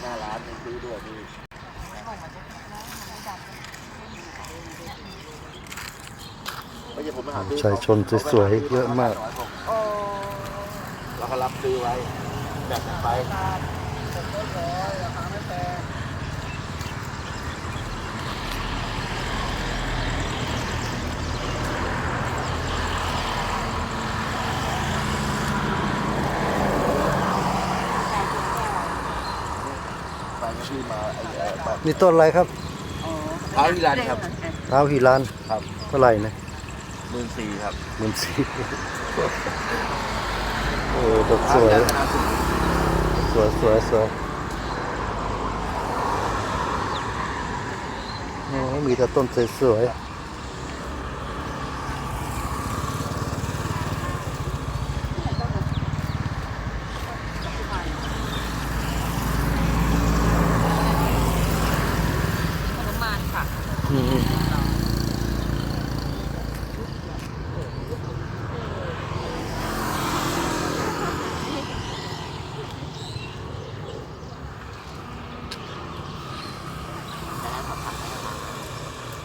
หน้าร้านมีซื้อด้วยมีไม่ใช่ผมมาหาซื้อชายชนสวยๆเยอะมากเราก็รับซื้อไว้แบ่งกันไปไปกับพี่มาไอ้ไอ้บ้า นนี่ต้นอะไรครับท้าวฮิรันครับ เท้าหิลานครับเท่าไหร่นะหมื่นสี่ครับหมื่นสี่โอ้ดอกสวยสวยสวยสวยโอ้มีแต่ต้นสวยๆ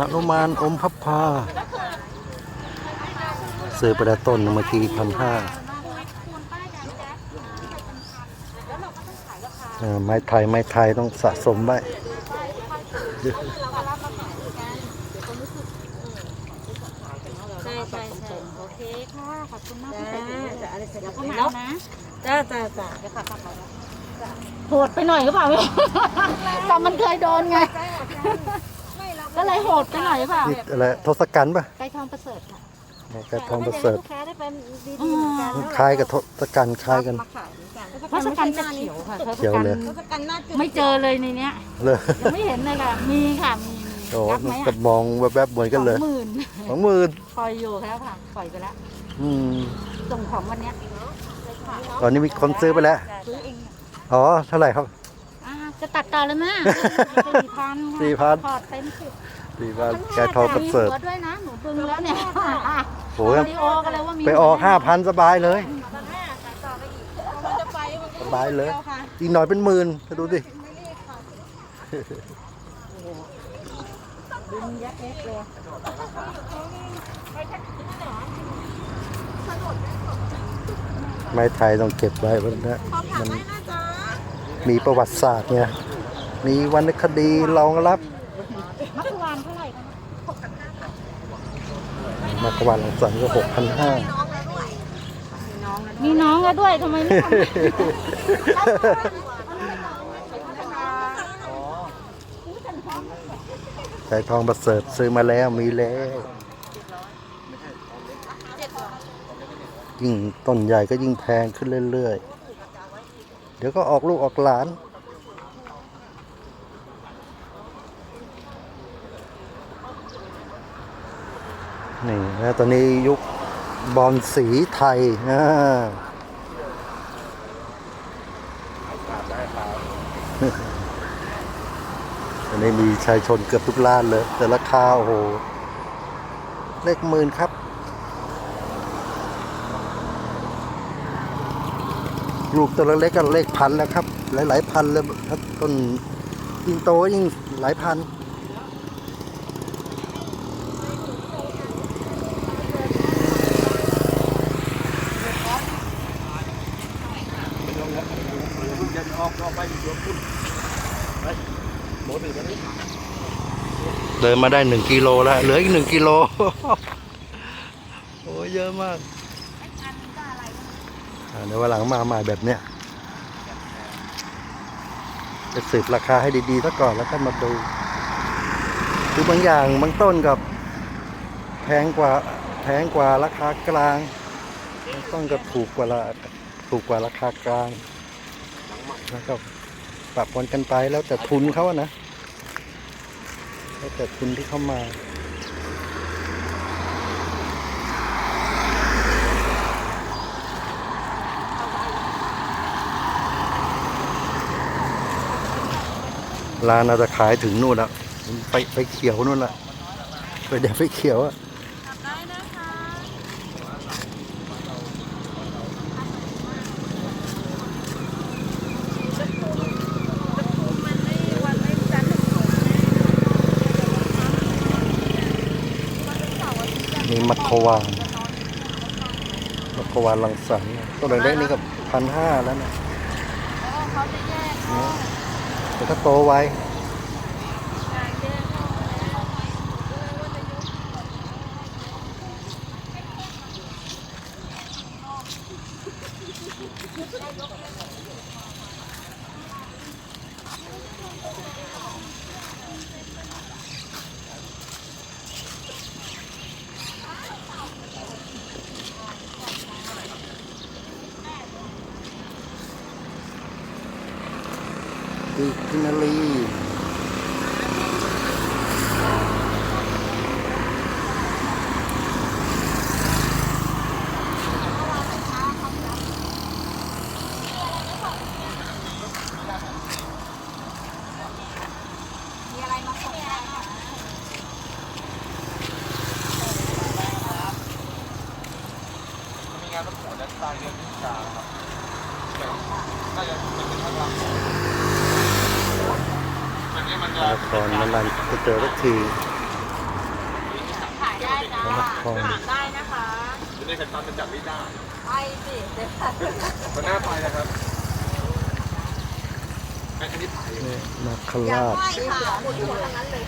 พระนุมานอมพับพาซื้อไปได้ต้นหนึ่งเมื่อกี้พันห้าไม้ไทยไม้ไทยต้องสะสมไว้ใช่ใช่ใช่โอเคค่ะ ขอบคุณมากจ้าที่ไปดูจะอะไรเสร็จเดี๋แล้ยววก็ก็มามานะจ้าจ้าจ้าเดี๋ยวค่ะกลับมาแล้วโหดไปหน่อยหรือเปล่าพี่แต่มันเคยโดนไง ก็เลยโหดไปหน่อยหรือเปล่านี่อะไรทศกัณฐ์ป่ะไก่ทองประเสริฐค่ะกระทองประเสริฐลูกค้าได้เป็นดีๆเหมือนกันคล้ายกับทศกัณฐ์คล้ายกัน มาขายเหมือนกันทศกัณฐ์จะเขียวค่ะทศเขียวกัณเลย ฐ์ทศกัณฐ์หน้าจุดไม่เจอเลยในเนี้ยเลยยังไม่เห็นเลยค่ะ มีค่ะมีโอ้รับไหมกระอะมองแวบๆเหมือนกันเลยสองหมื่นสองหมื่นปล่อยอยู่แล้วค่ะปล่อยไปแล้วอืมส่งของวันเนี้ยตอนนี้มีคนซื้อไปแล้ว ซื้อเองอ๋อ เท่าไหร่ครับ อ่าจะตัดต่อเลยมั้ยสี่พันสี่พัน ถอดเต็มสิบ สี่พันแกทองประเสริฐมีหัวด้วยนะหนูดึงแล้วเนี่ยโอ้ยวิดีโอกันเลยว่ามีไปออกห้าพันสบายเลยมันจะไปมันก็สบายเลยดีวค่ะอีกหน่อยเป็นหมื่นไปดูดิดึงยักษ์เล็กเลยไม้ไทยต้องเก็บไว้เพราะนะมันมีประวัติศาสตร์ไงมีวรรณคดีรองรับ มักวานเท่าไหร่คะ มากวันหลังสันก็หกพันห้ามีน้องแล้วด้วยทำไมไม่ทำไก่ทองประเสริฐซื้อมาแล้วมีแล้วยิ่งต้นใหญ่ก็ยิ่งแพงขึ้นเรื่อยๆ เดี๋ยวก็ออกลูกออกหลาน นี่นะตอนนี้ยุคบอลสีไทยนะตอนนี้มีชายชนเกือบทุกร้านเลย แต่ราคาโอ้โห เลขหมื่นครับ ลูกตัวเล็กๆก็เลขพันแล้วครับ หลายๆพันเลยครับต้นยิ่งโตยิ่งหลายพัน เดินมาได้หนึ่งกิโลแล้ว เหลืออีกหนึ่งกิโล โอ้ยเยอะมากเดี๋ยววันหลังมาใหม่แบบเนี้ยจะสืบราคาให้ดีๆซะก่อนแล้วก็มาดู คือบางอย่างบางต้นกับแพงกว่าแพงกว่าราคากลางบางต้นก็ถูกกว่าละถูกกว่าราคากลางแล้วก็ปรับปนกันไปแล้วแต่ทุนเขาอะนะ แล้วแต่คุณที่เข้ามาร้านอาจจะขายถึงนู่นละไปไปเขียวนู่นละไปเดี๋ยวไปเขียวอะ ได้นะคะมันไม่วันไม่จันทร์ถึงศุกร์วันเสาร์อาทิต ย์จันทร์มีมัคควานมัคควานลังสรรค์ตัวเล็กๆนี่ก็พันห้าแล้วนะแล้วเขาจะแยกห้องแต่ถ้าโตไว การแยกห้องแล้วว่าจะยก ดีกินาลีมีอะไรมาส่งได้ค่ะมีงานรถหัวและตายเรื่องพิการครับน่าจะเป็นทางหลัง อันนี้มันจะนครนานๆจะเจอสักทีขายได้จ้านครถามได้นะคะจะได้กันตอนจะจับไม่ได้ไปสิเดี๋ยวค่ะมันน่าไปนะครับอันนี้ไปนี่นาคราชไม่ค่ะหมดหัวทั้งนั้นเลย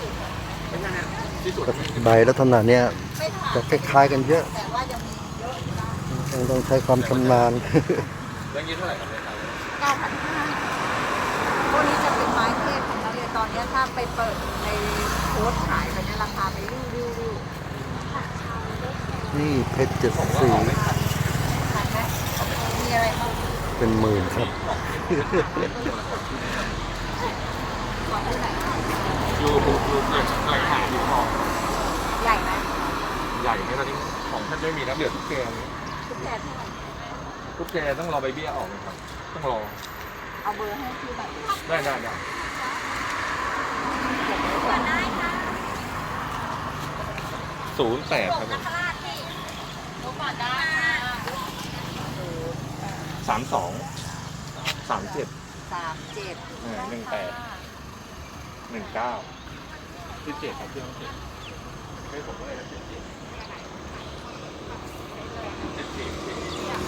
ไม่ใช่ฮะที่สุดใบลักษณะเนี้ยไม่ถามจะคล้ายๆกันเยอะแต่ว่ายังมีเยอะอยู่นะต้องต้องใช้ความชำนาญแล้วงี้เท่าไหร่ครับเนี่ย ไปเปิดในโพสต์ขายไปเนี่ยราคาไปริ้วริ้วริ้วนี่เพชรเจ็ดสีขายไหมมีอะไรบ้างเป็นหมื่นครับ ขอที่ไหนอยู่อยู่อยู่เกิดอะไรหาอยู่ทองใหญ่ไหมใหญ่ไหมตอนนี้ของท่านไม่มีนะเหลือทุกแกนทุกแกเท่าไหร่ทุกแกต้องรอใบเบี้ยออกนะครับ ต้องรอเอาเบอร์ให้พี่หน่อยได้ได้ได้ ศูนย์แปดครับผมรู้ก่อนได้สามสองสามเจ็ดสามเจ็ดหนึ่งแปดหนึ่งเก้าที่เจ็ดครับที่ต้องเจ็ดไม่ผมว่าอะไรนะเจ็ดเจ็ดเจ็ดเจ็ด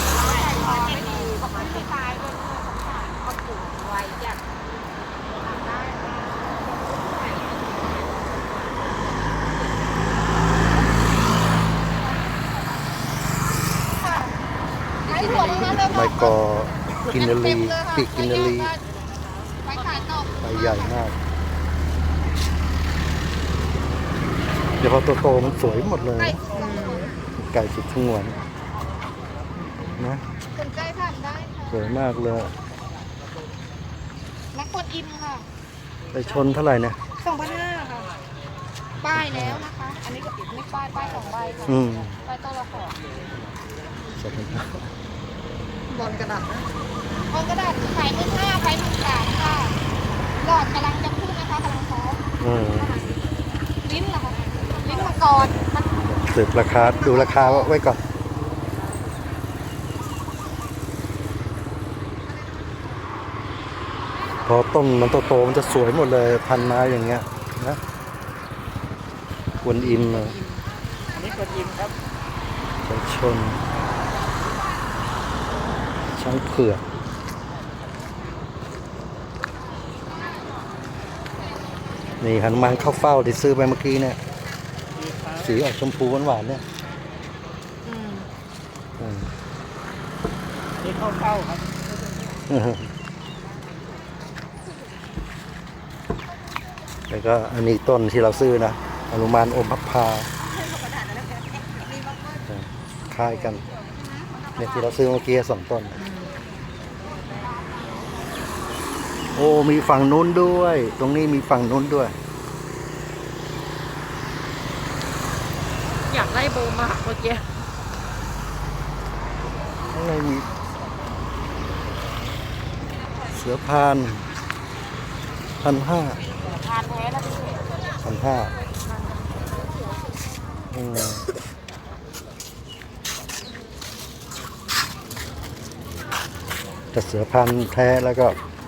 ไม่ดีบอกว่าไม่ตายเลยสงสารเขาปลูกไว้จ้ะได้ ใบกอกินนาลีปีกกินนาลีไปขายต่อใบใหญ่มาก เดี๋ยวพอโตๆมันสวยหมดเลย ไก่สุดสงวนนะคนใกล้ทานได้ค่ะสวยมากเลยนักกดอิมค่ะไปชนเท่าไหร่เนี่ยสองพันห้าค่ะ ป้ายแล้วนะคะ อันนี้ก็ไม่ป้าย ป้ายสองใบค่ะอืมป้ายต้นละขอสองพันห้า บอลกระดาษนะบอลกระดาษขายมือห้าไปหนึ่งสามค่ะ หลอดกำลังจะขึ้นนะคะกำลังพร้อมอืมลิ้นเหรอคะลิ้นมังกรมันสืบราคาดูราคาไว้ก่อน พอต้นมันโตๆมันจะสวยหมดเลยพันไม้อย่างเงี้ยนะกวนอิมอะอันนี้กดอิมครับไปชน ช้างเผือกนี่หนุมานข้าวเฝ้าที่ซื้อไปเมื่อกี้เนี่ย สีออกชมพูหวานๆเนี่ยอืมอืมนี่เข้าเข้าครับแล้วก็อันนี้ต้นที่เราซื้อนะอนุมานอมพับพาคล้ายกันเนี่ยที่เราซื้อเมื่อกี้สองต้น โอ้มีฝั่งนู้นด้วย ตรงนี้มีฝั่งนู้นด้วย อยากได้เบอร์มากเมื่อกี้อะไรมี เสือพานพันห้าทานแท้นะพี่พันห้าอืมแต่เสือพันแท้แล้วก็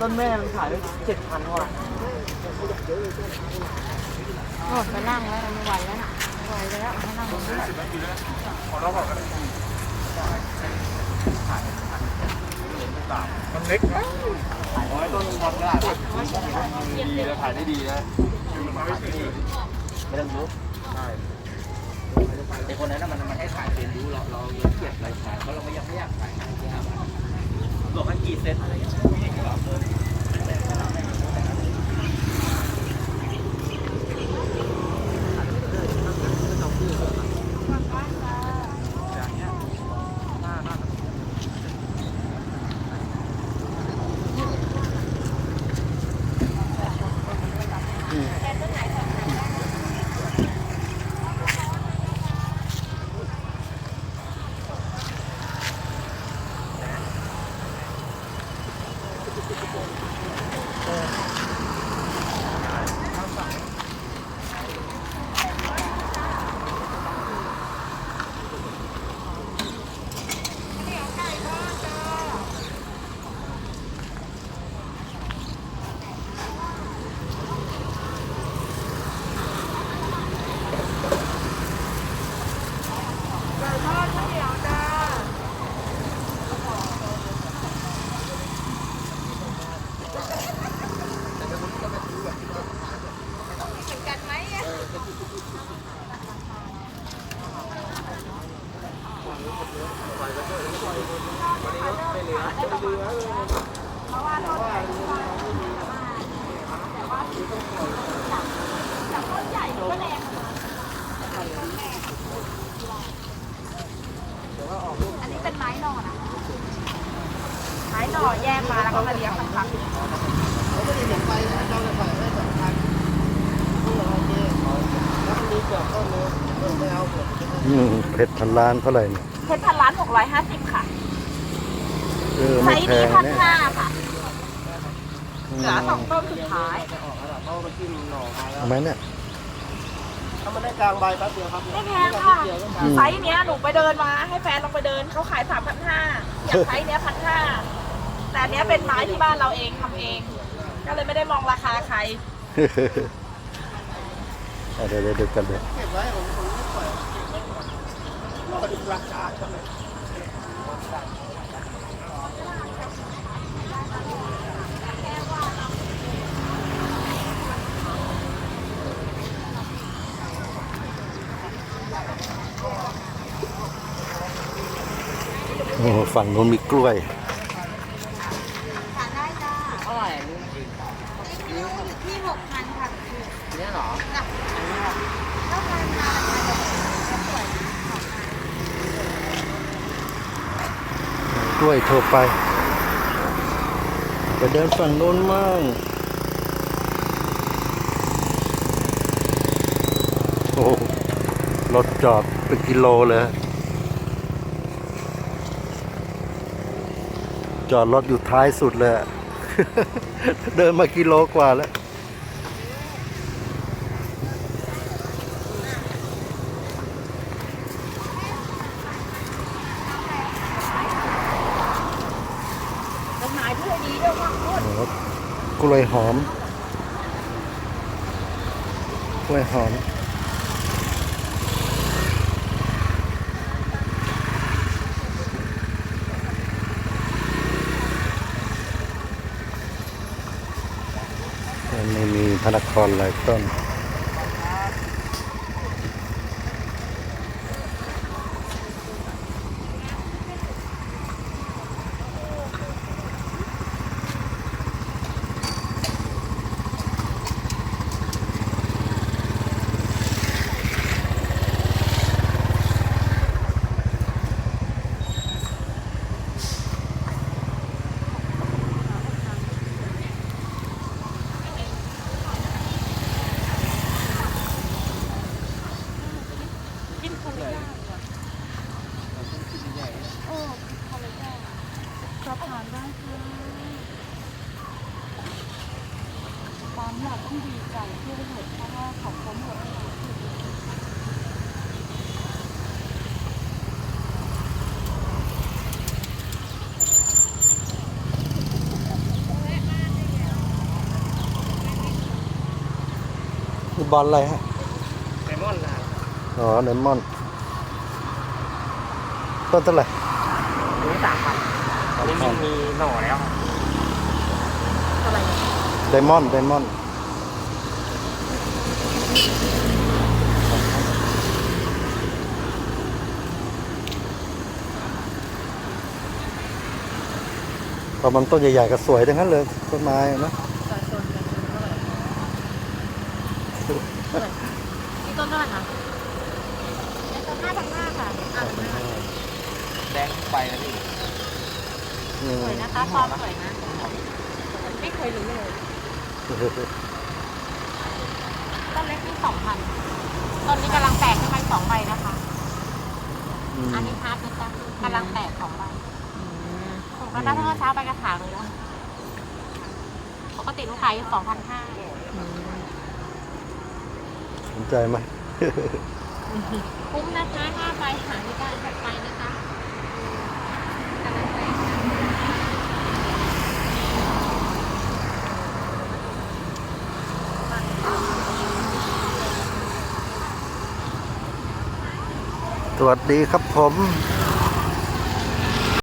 ต้นแม่มันขายได้เจ็ดพันกว่าโอ้ไปนั่งแล้วไม่ไหวแล้วน่ะไม่ไหวแล้วมานั่งตรงนี้มันเล็กนะขายน้อยต้นบอลก็ดีแล้วขายได้ดีนะมันไม่ดีไม่ต้องรู้ไอคนนั้นน่ะมันมันให้ขายเรียนรู้เราเราเกลียดอะไรขายเพราะเราไม่อยากไม่อยากขายที่ห้า บอกให้กี่เซตอะไรอย่างเงี้ย อันนี้เป็นไม้หน่อนะไม้หน่อแยกมาแล้วก็มาเลี้ยงสักพักอืมเพชรพันล้านเท่าไหร่เนี่ยเพชรพันล้านหกร้อยห้าสิบค่ะเออไซไม่ส์แพนี้งพันเนี่ยห้าค่ะอืเหลือสองต้นสุดท้าย เอาไหมเนี่ย ถ้ามันได้กลางใบแป๊บเดียวครับไม่แพงค่ะอืมไซส์เนี้ยหนูไปเดินมา ให้แฟนลองไปเดินเขาขายสามพันห้าอยากไซส์เนี้ยพันห้าแต่อันเนี้ยเป็นไม้ที่บ้านเราเองทำเอง ก็เลยไม่ได้มองราคาใครเอาเดี๋ยวเดี๋ยวเดี๋ยวกันเดี๋ยวเก็บไว้ผมผมไม่ปล่อยรอดูราคาครับโอ้ ฝั่งโน้นมีกล้วยกล้วยทั่วไปไปเดินฝั่งโน้นมั่งโอ้รถจอดเป็นกิโลเลย จอดรถอยู่ท้ายสุดเลยอะเดินมากิโลกว่าแล้ว ต้นไม้ที่ดีด้วยว่าโอ้โหกล้วยหอมกล้วยหอม ไม่มี พระนครหลายต้น สะพานบ้านค่ะตามอยากต้องดีใจที่ได้เห็นเพราะว่าของผมหมดนี่บอลอะไรฮะไซมอนนะอ๋อไดมอนด์ต้นเท่าไหร่ตัวนี้สามพัน ตอนนี้มันมีหน่อแล้วไดมอนด์ไดมอนด์พอมันต้นใหญ่ๆก็สวยทั้งนั้นเลยต้นไม้อะนะนี่ต้นเท่าไหร่คะต้นห้าพันห้าค่ะแดงไปนะพี่อืม สวยนะคะฟอร์มสวยนะ ไม่เคยรู้เลย ต้นเล็กนี่สองพันต้นนี้กำลังแตกขึ้นมาสองใบนะคะ อันนี้ฮาร์ดนะจ๊ะกำลังแตกสองใบผมก็ได้เมื่อเช้าไปกระถางเลยแล้วปกติลูกค้าอยู่สองพันห้าสนใจไหมคุ้มนะคะห้าใบหาที่การถัดไปนะคะกำลังแตก ส วัสดีครับผม